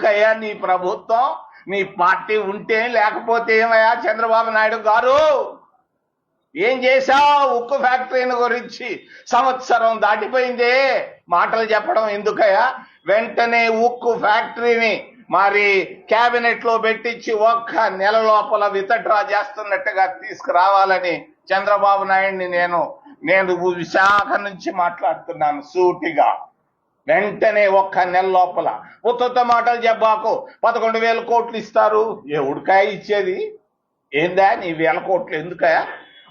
ఎందుకయ్యా నీ ప్రభుత్వం? నీ పార్టీ ఉంటే లేకపోతే ఏమయ్యా చంద్రబాబు నాయుడు గారు? ఏం చేశావు? ఉక్కు ఫ్యాక్టరీని గురించి సంవత్సరం దాటిపోయిందే. మాటలు చెప్పడం ఎందుకయ్యా? వెంటనే ఉక్కు ఫ్యాక్టరీని మరి కేబినెట్లో పెట్టించి ఒక్క నెల లోపల వితడ్రా చేస్తున్నట్టుగా తీసుకురావాలని చంద్రబాబు నాయుడిని నేను నేను విశాఖ నుంచి మాట్లాడుతున్నాను సూటిగా. వెంటనే ఒక్క నెల లోపల ఉత్త మాటలు చెప్పాకు పదకొండు వేల కోట్లు ఇస్తారు. ఏ ఉడకాయ ఇచ్చేది? ఏందా? నీ వేల కోట్లు ఎందుకయా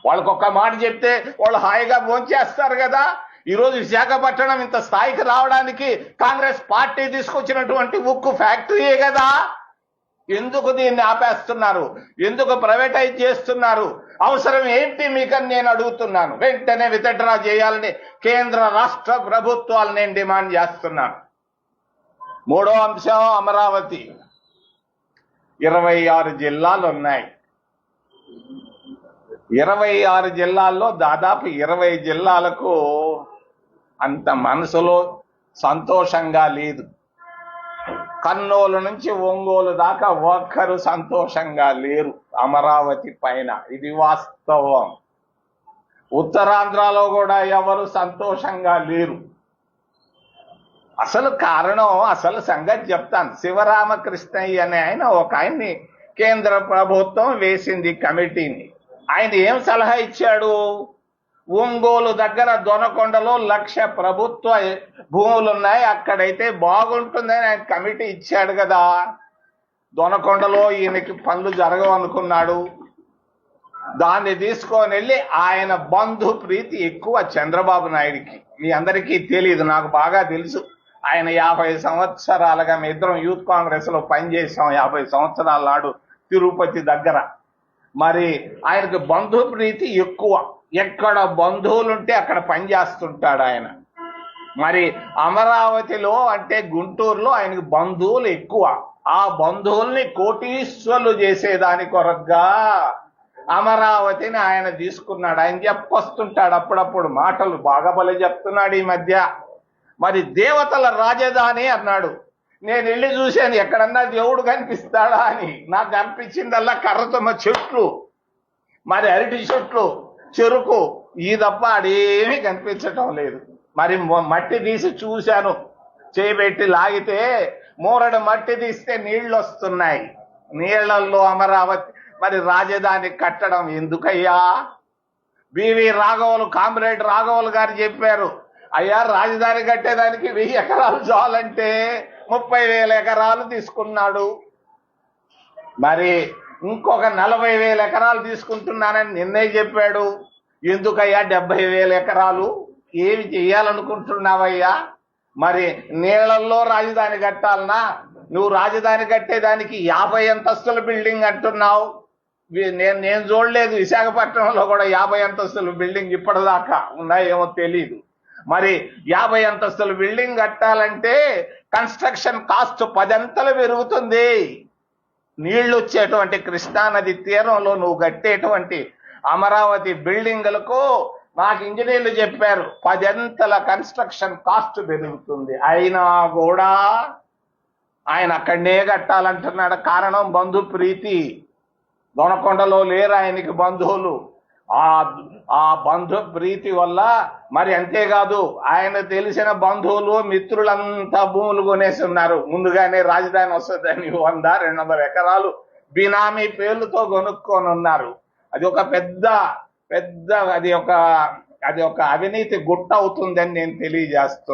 వాళ్ళకి ఒక్క మాట చెప్తే వాళ్ళు హాయిగా భోంచేస్తారు కదా. ఈరోజు విశాఖపట్నం ఇంత స్థాయికి రావడానికి కాంగ్రెస్ పార్టీ తీసుకొచ్చినటువంటి ఉక్కు ఫ్యాక్టరీయే కదా. ఎందుకు దీన్ని ఆపేస్తున్నారు? ఎందుకు ప్రైవేటైజ్ చేస్తున్నారు? అవసరం ఏంటి మీకని నేను అడుగుతున్నాను. వెంటనే వితడ్రా చేయాలని కేంద్ర రాష్ట్ర ప్రభుత్వాలు నేను డిమాండ్ చేస్తున్నాను మూడో అంశం అమరావతి. ఇరవై ఆరు జిల్లాలు ఉన్నాయి. ఇరవై ఆరు జిల్లాల్లో దాదాపు ఇరవై జిల్లాలకు అంత మనసులో సంతోషంగా లేదు. కర్నూలు నుంచి ఒంగోలు దాకా ఒక్కరు సంతోషంగా లేరు అమరావతి పైన. ఇది వాస్తవం. ఉత్తరాంధ్రలో కూడా ఎవరు సంతోషంగా లేరు. అసలు కారణం అసలు సంగతి చెప్తాను. శివరామకృష్ణయ్య అనే ఆయన ఒక ఆయన్ని కేంద్ర ప్రభుత్వం వేసింది కమిటీని. ఆయన ఏం సలహా ఇచ్చాడు? ఒంగోలు దగ్గర దొనకొండలో లక్ష ప్రభుత్వ భూములు ఉన్నాయి అక్కడైతే బాగుంటుందని ఆయన కమిటీ ఇచ్చాడు కదా. దొనకొండలో ఈయనకి పనులు జరగవు అనుకున్నాడు దాన్ని తీసుకొని వెళ్ళి ఆయన బంధు ప్రీతి ఎక్కువ చంద్రబాబు నాయుడికి. మీ అందరికీ తెలియదు నాకు బాగా తెలుసు. ఆయన యాభై సంవత్సరాలుగా మీ ఇద్దరం యూత్ కాంగ్రెస్లో పనిచేసాం యాభై సంవత్సరాల నాడు తిరుపతి దగ్గర. మరి ఆయనకు బంధు ప్రీతి ఎక్కువ. ఎక్కడ బంధువులుంటే అక్కడ పనిచేస్తుంటాడు ఆయన. మరి అమరావతిలో అంటే గుంటూరులో ఆయనకు బంధువులు ఎక్కువ. ఆ బంధువుల్ని కోటీశ్వరులు చేసేదాని కొరగా అమరావతిని ఆయన తీసుకున్నాడు. ఆయన చెప్పొస్తుంటాడు అప్పుడప్పుడు మాటలు బాగా బలి చెప్తున్నాడు ఈ మధ్య. మరి దేవతల రాజధాని అన్నాడు. నేను వెళ్ళి చూశాను ఎక్కడన్నా దేవుడు కనిపిస్తాడా అని. నాకు కనిపించిందల్లా కర్రతమ్మ చెట్లు. మరి అరటి చెట్లు. చెరుకు. ఈ తప్ప అడేమీ కనిపించటం లేదు. మరి మట్టి తీసి చూశాను. చేయబెట్టి లాగితే మూరడు మట్టి తీస్తే నీళ్ళు వస్తున్నాయి నీళ్ళలో అమరావతి మరి రాజధాని కట్టడం ఎందుకయ్యా? బివి రాఘవులు కామ్రేడ్ రాఘవులు గారు చెప్పారు అయ్యా రాజధాని కట్టేదానికి వెయ్యి ఎకరాలు చాలంటే ముప్పై వేల ఎకరాలు తీసుకున్నాడు. మరి ఇంకొక నలభై వేల ఎకరాలు తీసుకుంటున్నానని నిన్నే చెప్పాడు. ఎందుకయ్యా డెబ్బై వేల ఎకరాలు? ఏమి చేయాలనుకుంటున్నావయ్యా మరి నీళ్ళల్లో రాజధాని కట్టాలనా? నువ్వు రాజధాని కట్టేదానికి యాభై అంతస్తుల బిల్డింగ్ అంటున్నావు. నేను నేను చూడలేదు. విశాఖపట్నంలో కూడా యాభై అంతస్తుల బిల్డింగ్ ఇప్పటిదాకా ఉన్నాయేమో తెలియదు మరి యాభై అంతస్తుల బిల్డింగ్ కట్టాలంటే కన్స్ట్రక్షన్ కాస్ట్ పదంతలు పెరుగుతుంది. నీళ్ళు వచ్చేటువంటి కృష్ణానది తీరంలో నువ్వు కట్టేటువంటి అమరావతి బిల్డింగ్లకు నాకు ఇంజనీర్లు చెప్పారు పదంతల కన్స్ట్రక్షన్ కాస్ట్ పెరుగుతుంది. అయినా కూడా ఆయన అక్కడనే కట్టాలంటున్నాడు. కారణం బంధు ప్రీతి. దొనకొండలో లేరు ఆయనకి బంధువులు. ఆ ఆ బంధు ప్రీతి వల్ల మరి అంతేకాదు ఆయన తెలిసిన బంధువులు మిత్రులంతా భూములు కొనేసి ఉన్నారు ముందుగానే రాజధాని వస్తుందని వంద రెండు వందల ఎకరాలు బినామీ పేర్లతో కొనుక్కొని ఉన్నారు అది ఒక పెద్ద పెద్ద అది ఒక అది ఒక అవినీతి గుట్ట అవుతుందని నేను తెలియజేస్తున్నాను